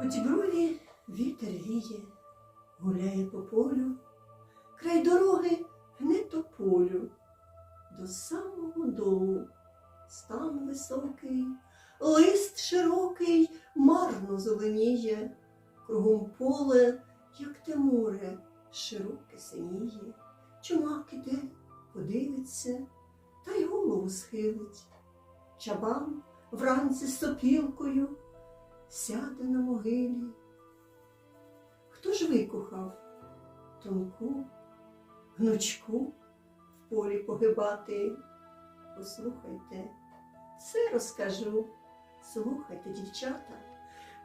По діброві вітер віє, гуляє по полю, край дороги гне тополю, до самого долу стан високий, лист широкий, марно зеленіє, кругом поле, як те море, широке синіє, чумак іде, подивиться, та й голову схилить. Чабан вранці з сопілкою сяде на могилі. Хто ж викохав тонку, гнучку в полі погибати? Послухайте, все розкажу. Слухайте, дівчата,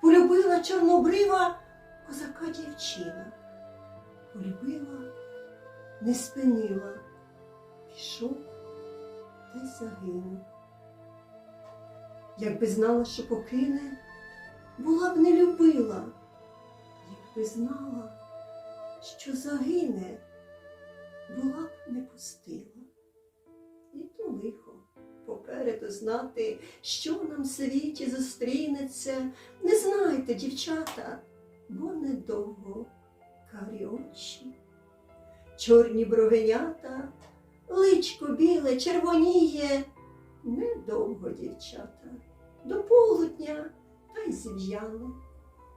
полюбила чорнобрива козака дівчина. Полюбила, не спинила, пішов та й загинув. Якби знала, що покине, була б не любила, якби знала, що загине, була б не пустила. І то лихо попереду знати, що нам в світі зустрінеться. Не знайте, дівчата, бо недовго карі очі, чорні бровенята, личко біле червоніє. Недовго, дівчата, до полудня та й зів'яно,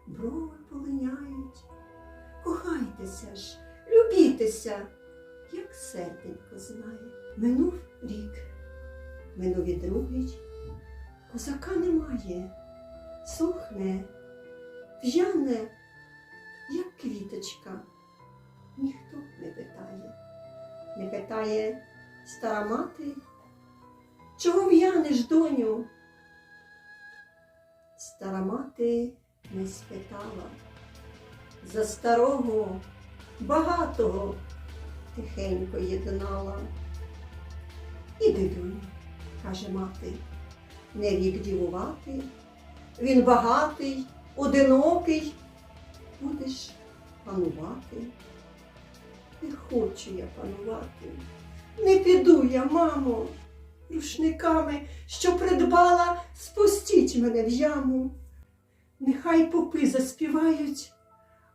брови полиняють. Кохайтеся ж, любітеся, як серденько знає. Минув рік, минув і другий, козака немає, сохне, в'яне, як квіточка. Ніхто не питає, не питає стара мати. Чого в'янеш, доню? Стара мати не спитала. За старого, багатого тихенько єднала. Іди, доню, каже мати, не вік дівувати. Він багатий, одинокий, будеш панувати. Не хочу я панувати, не піду я, мамо рушниками, що придбала, спустіть мене в яму. Нехай попи заспівають,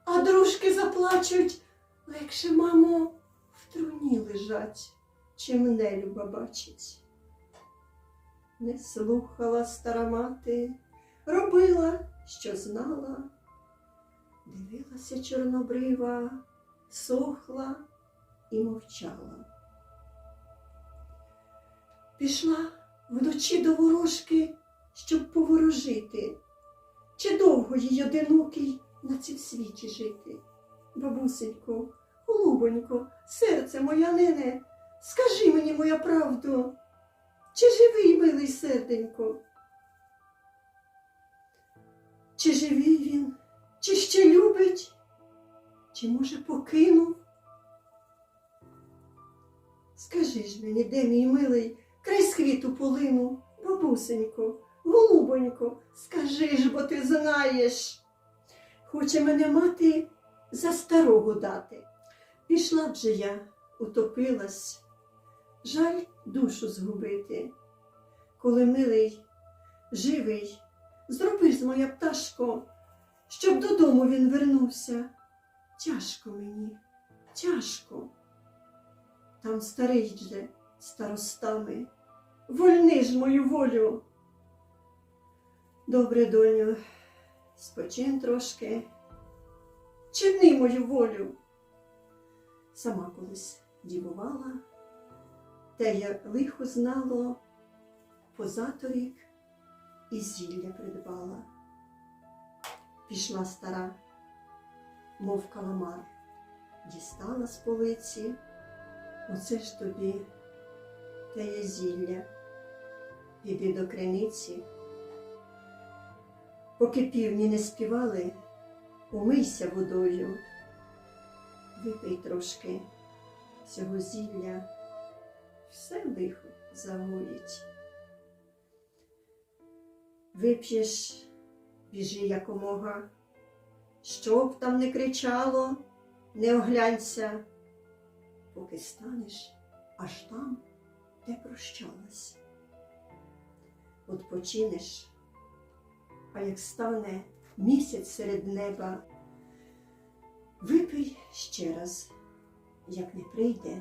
а дружки заплачуть, легше, мамо, в труні лежать, чи мене люба бачить. Не слухала стара мати, робила, що знала, дивилася чорнобрива, сохла і мовчала. Пішла вночі до ворожки, щоб поворожити. Чи довго їй одинокий на цім світі жити? Бабусенько, голубонько, серце моя нене, скажи мені моя правду, чи живий, милий серденько? Чи живий він, чи ще любить, чи, може, покинув? Скажи ж мені, де мій милий? Край світу полину, бабусенько, голубонько, скажи ж, бо ти знаєш. Хоче мене мати за старого дати. Пішла б же я, утопилась, жаль душу згубити. Коли милий, живий, зроби ж моя пташко, щоб додому він вернувся. Тяжко мені, тяжко. Там старий же старостами. Вольни ж мою волю. Добре, доню, спочин трошки, чини мою волю. Сама колись дівувала, те я лихо знало, позаторік і зілля придбала. Пішла стара, мов каламар, дістала з полиці. Оце ж тобі те є зілля. Іди до криниці. Поки півні не співали, умийся водою, випий трошки цього зілля, все лихо загоїть. Вип'єш, біжи якомога, щоб там не кричало, не оглянься поки станеш аж там, де прощалась. От починеш, а як стане місяць серед неба. Випий ще раз, як не прийде,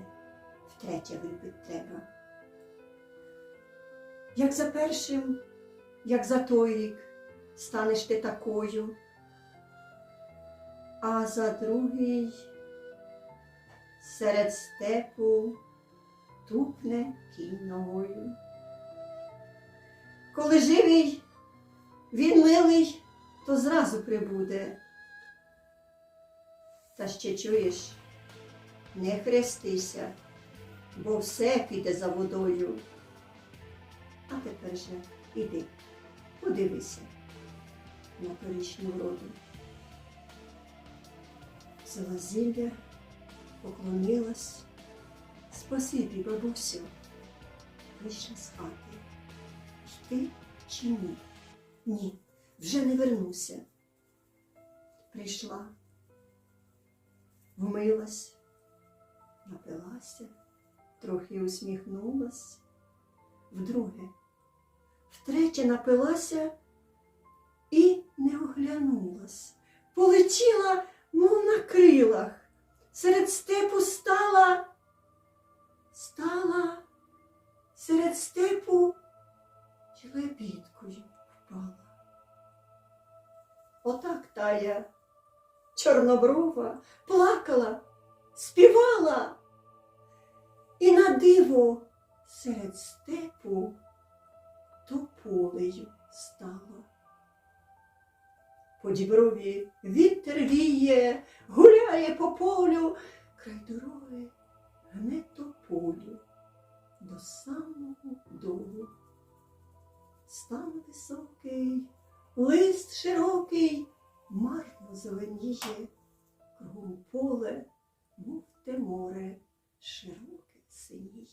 втретє випить треба. Як за першим, як за той рік станеш ти такою, а за другий серед степу тупне кінь ногою. Коли живий, він милий, то зразу прибуде. Та ще чуєш, не хрестися, бо все піде за водою. А тепер же іди, подивися на торічну вроду. Взяла зілля, поклонилась. Спасибі, бабусю, вийшла з хати. Йти чи ні? Ні, вже не вернуся. Прийшла, вмилась, напилася, трохи усміхнулась, вдруге, втретє напилася і не оглянулась. Полетіла, мов на крилах, серед степу стала, стала серед степу лебідкою впала. Отак тая чорноброва плакала, співала, і на диво серед степу тополею стала. По діброві вітер віє, гуляє по полю, край дороги гне тополю до самого долу. Стан високий, лист широкий, марно зеленіє, кругом поле, мов те море, широке синіє.